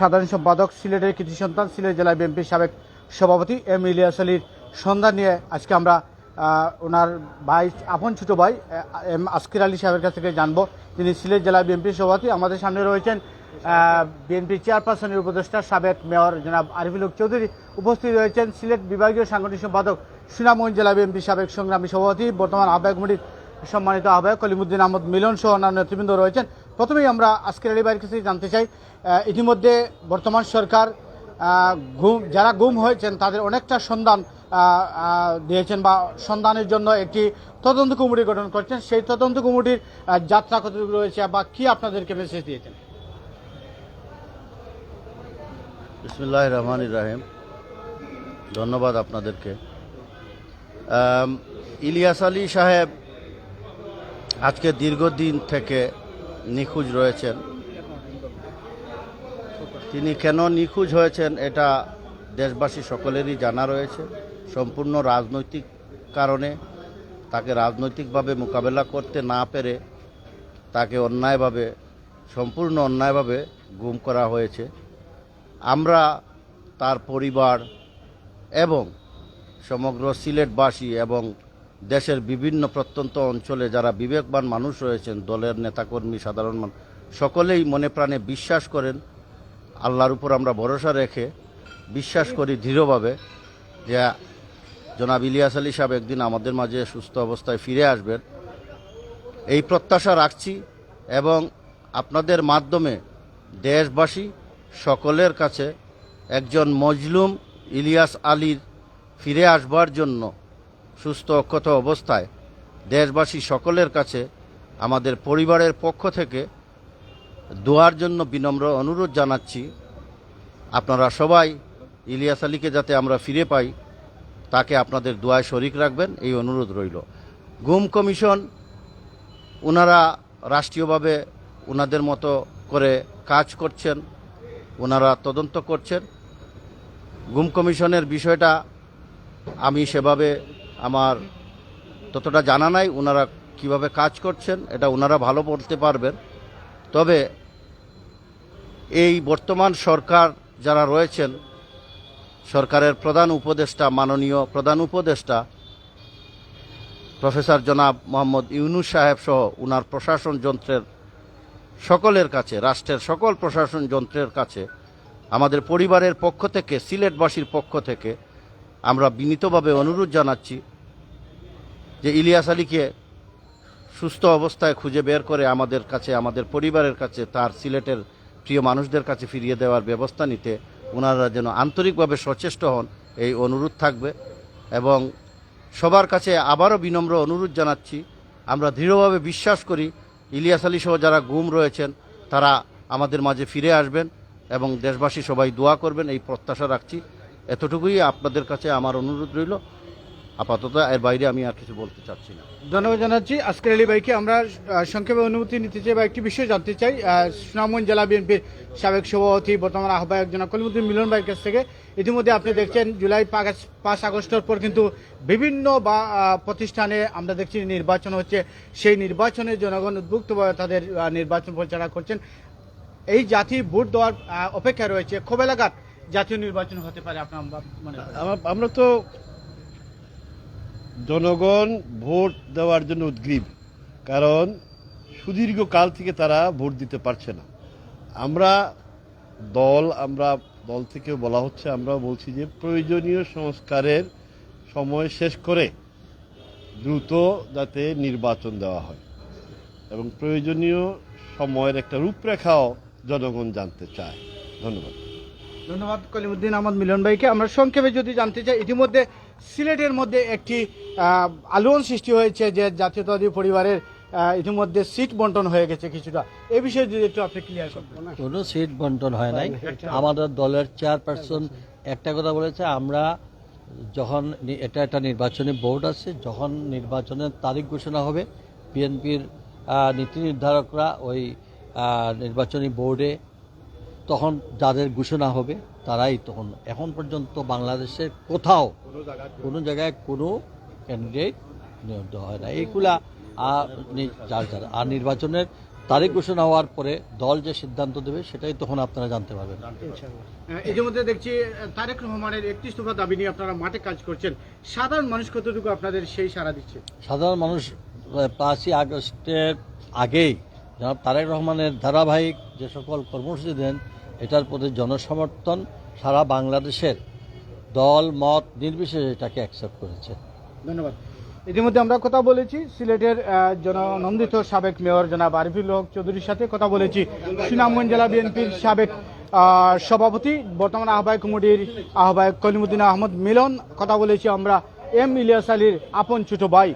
সাধারণ সম্পাদক, সিলেটের কৃতি সন্তান, সিলেট জেলা বিএনপির সাবেক সভাপতি এম ইলিয়াস আলীর সন্ধান নিয়ে আজকে আমরা ওনার ভাই, আপন ছোট ভাই এম আসকির আলী সাহেবের কাছ থেকে জানব। তিনি সিলেট জেলা বিএনপির সভাপতি, আমাদের সামনে রয়েছেন বিএনপি চেয়ারপারসনের উপদেষ্টা, সাবেক মেয়র জনাব আরিফুল হক চৌধুরী। উপস্থিত রয়েছেন সিলেট বিভাগীয় সাংগঠনিক সম্পাদক, সুনামগঞ্জ জেলা বিএনপি সাবেক সংগ্রামী সভাপতি, বর্তমান আহ্বায়ক কমিটির সম্মানিত আহ্বায়ক কলিমুদ্দিন আহমদ মিলন সহ অন্যান্য নেতৃবৃন্দ রয়েছেন। প্রথমেই আমরা আজকের আলী কাছে জানতে চাই ইতিমধ্যে বর্তমান সরকার গুম যারা গুম হয়েছেন তাদের অনেকটা সন্ধান দিয়েছেন বা সন্ধানের জন্য একটি তদন্ত কমিটি গঠন করছেন। সেই তদন্ত কমিটির যাত্রা কতটুকু রয়েছে বা কি আপনাদেরকে মেসেজ দিয়েছেন? বিসমুল্লাহ রহমান রাহিম। ধন্যবাদ আপনাদেরকে। ইলিয়াস আলী সাহেব আজকে দীর্ঘদিন থেকে নিখোঁজ রয়েছেন। তিনি কেন নিখোঁজ হয়েছেন এটা দেশবাসী সকলেরই জানা রয়েছে। সম্পূর্ণ রাজনৈতিক কারণে তাকে রাজনৈতিকভাবে মোকাবেলা করতে না পেরে তাকে অন্যায়ভাবে, সম্পূর্ণ অন্যায়ভাবে গুম করা হয়েছে। আমরা তার পরিবার এবং সমগ্র সিলেটবাসী এবং দেশের বিভিন্ন প্রত্যন্ত অঞ্চলে যারা বিবেকবান মানুষ রয়েছেন, দলের নেতাকর্মী, সাধারণ মানুষ, সকলেই মনে প্রাণে বিশ্বাস করেন, আল্লাহর উপর আমরা ভরসা রেখে বিশ্বাস করি দৃঢ়ভাবে যে জনাব ইলিয়াস আলী সাহেব একদিন আমাদের মাঝে সুস্থ অবস্থায় ফিরে আসবেন। এই প্রত্যাশা রাখছি এবং আপনাদের মাধ্যমে দেশবাসী সকলের কাছে একজন মজলুম ইলিয়াস আলীর ফিরে আসবার জন্য সুস্থ অক্ষত অবস্থায় দেশবাসী সকলের কাছে আমাদের পরিবারের পক্ষ থেকে দোয়ার জন্য বিনম্র অনুরোধ জানাচ্ছি। আপনারা সবাই ইলিয়াস আলীকে যাতে আমরা ফিরে পাই, তাকে আপনাদের দোয়ায় শরিক রাখবেন, এই অনুরোধ রইল। গুম কমিশন ওনারা রাষ্ট্রীয়ভাবে ওনাদের মতো করে কাজ করছেন ওনারা তদন্ত করছেন। গুম কমিশনের বিষয়টা আমি সেভাবে আমার ততটা জানা নাই ওনারা কীভাবে কাজ করছেন, এটা ওনারা ভালো বলতে পারবেন। তবে এই বর্তমান সরকার যারা রয়েছেন, সরকারের প্রধান উপদেষ্টা, মাননীয় প্রধান উপদেষ্টা, প্রফেসর জনাব মোহাম্মদ ইউনুস সাহেব সহ উনার প্রশাসন যন্ত্রের সকলের কাছে, রাষ্ট্রের সকল প্রশাসন যন্ত্রের কাছে, আমাদের পরিবারের পক্ষ থেকে, সিলেটবাসীর পক্ষ থেকে আমরা বিনীতভাবে অনুরোধ জানাচ্ছি যে ইলিয়াস আলীকে সুস্থ অবস্থায় খুঁজে বের করে আমাদের কাছে, আমাদের পরিবারের কাছে, তার সিলেটের প্রিয় মানুষদের কাছে ফিরিয়ে দেওয়ার ব্যবস্থা নিতে ওনারা যেন আন্তরিকভাবে সচেষ্ট হন, এই অনুরোধ থাকবে। এবং সবার কাছে আবারও বিনম্র অনুরোধ জানাচ্ছি, আমরা দৃঢ়ভাবে বিশ্বাস করি ইলিয়াস আলী সহ যারা গুম রয়েছেন, তারা আমাদের মাঝে ফিরে আসবেন এবং দেশবাসী সবাই দোয়া করবেন, এই প্রত্যাশা রাখছি। এতটুকুই আপনাদের কাছে আমার অনুরোধ রইল। আপাতত এর বাইরে আমি আর কিছু বলতে চাচ্ছি না। ধন্যবাদ জানাচ্ছি। আজকের আলী ভাইকে আমরা সংক্ষেপে অনুমতি নিতে চাই বা একটি বিষয় জানতে চাই। সুনামগঞ্জ জেলা বিএনপির সাবেক সভাপতি, বর্তমান আহ্বায়ক জনাব কলিমুদ্দিন মিলন ভাইয়ের কাছ থেকে। ইতিমধ্যে আপনি দেখছেন, জুলাই পাঁচ আগস্টের পর কিন্তু বিভিন্ন বা প্রতিষ্ঠানে আমরা দেখছি নির্বাচন হচ্ছে। সেই নির্বাচনে জনগণ উদ্বুক্তভাবে তাদের নির্বাচন পরিচালনা করছেন। এই জাতি ভোট দেওয়ার অপেক্ষা রয়েছে। খুব এলাকার জাতীয় নির্বাচন হতে পারে আপনার আমরা তো জনগণ ভোট দেওয়ার জন্য উদ্গ্রীব, কারণ সুদীর্ঘ কাল থেকে তারা ভোট দিতে পারছে না। আমরা দল আমরা দল থেকে বলা হচ্ছে, আমরা বলছি যে প্রয়োজনীয় সংস্কারের সময় শেষ করে দ্রুত যাতে নির্বাচন দেওয়া হয় এবং প্রয়োজনীয় সময়ের একটা রূপরেখাও জনগণ জানতে চায়। ধন্যবাদ। ধন্যবাদ কলিমুদ্দিন আহমদ মিলন ভাইকে। আমরা সংক্ষেপে যদি জানতে চাই ইতিমধ্যে সিলেটের মধ্যে একটি আলোড়ন সৃষ্টি হয়েছে যে জাতীয়তাবাদী পরিবারের ইতিমধ্যে সিট বন্টন হয়ে গেছে কিছুটা। এ বিষয়ে যদি একটু আপনি ক্লিয়ার করবেন কোনো সিট বন্টন হয় নাই। আমাদের দলের চেয়ারপারসন একটা কথা বলেছে আমরা যখন এটা একটা নির্বাচনী বোর্ড আছে যখন নির্বাচনের তারিখ ঘোষণা হবে বিএনপির নীতি নির্ধারকরা ওই নির্বাচনী বোর্ডে তখন যাদের ঘোষণা হবে তারাই তখন এখন পর্যন্ত বাংলাদেশের কোথাও কোনো জায়গায় কোনো ক্যান্ডিডেট নিয়োগ হয় না। এইগুলা যার যার। আর নির্বাচনের তারিখ ঘোষণা হওয়ার পরে দল যে সিদ্ধান্ত দেবে সেটাই তখন আপনারা জানতে পারবেন। ইতিমধ্যে দেখছি তারেক রহমানের একত্রিশ দফা দাবি নিয়ে আপনারা মাঠে কাজ করছেন। সাধারণ মানুষ কতটুকু আপনাদের সেই সাড়া দিচ্ছে? সাধারণ মানুষ পাঁচই আগস্টের আগেই জনাব তারেক রহমানের ধারাবাহিক যে সকল কর্মসূচি দেন এটার প্রতি জনসমর্থন সারা বাংলাদেশের দল, মত নির্বিশেষে এটাকে অ্যাকসেপ্ট করেছে। ধন্যবাদ। ইতিমধ্যে আমরা কথা বলেছি, সিলেটের জননন্দিত সাবেক মেয়র জনাব আরিফুল হক চৌধুরীর সাথে কথা বলেছি। সুনামগঞ্জ জেলা বিএনপির সাবেক সভাপতি, বর্তমান আহ্বায়ক কমিটির আহ্বায়ক কলিমুদ্দিন আহমদ মিলন, কথা বলেছি আমরা এম ইলিয়াস আলীর আপন ছোট ভাই।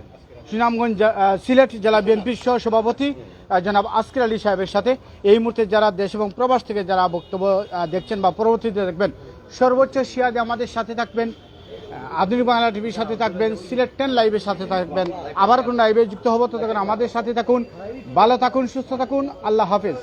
সুনামগঞ্জ সিলেট জেলা বিএনপির সহ সভাপতি জনাব আসকির আলী সাহেবের সাথে এই মুহূর্তে যারা দেশ এবং প্রবাস থেকে যারা বক্তব্য দেখছেন বা পরবর্তীতে দেখবেন, সর্বোচ্চ সিয়াদে আমাদের সাথে থাকবেন আধুনিক বাংলা টিভির সাথে থাকবেন, সিলেট টেন লাইভের সাথে থাকবেন, আবার কোন লাইভে যুক্ত হব, ততক্ষণ আমাদের সাথে থাকুন, ভালো থাকুন, সুস্থ থাকুন, আল্লাহ হাফেজ।